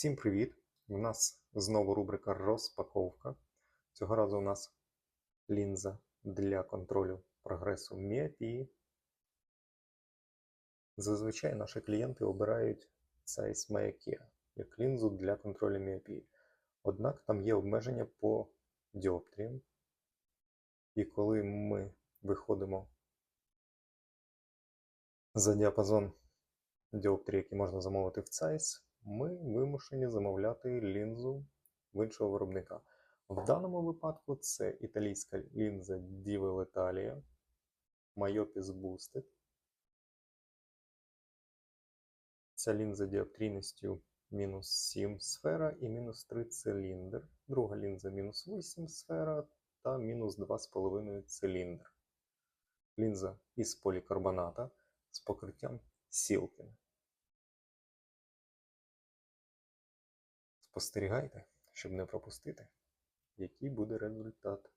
Всім привіт! У нас знову рубрика розпаковка. Цього разу у нас лінза для контролю прогресу міопії. Зазвичай наші клієнти обирають Zeiss Meikia як лінзу для контролю міопії. Однак там є обмеження по діоптріям. І коли ми виходимо за діапазон діоптрій, які можна замовити в Zeiss, ми вимушені замовляти лінзу в іншого виробника. В даному випадку це італійська лінза Dive Letalia Myopis Boosted. Ця лінза діоптрійністю мінус 7 сфера і мінус 3 циліндр. Друга лінза мінус 8 сфера та мінус 2,5 циліндр. Лінза із полікарбоната з покриттям Silken. Спостерігайте, щоб не пропустити, який буде результат.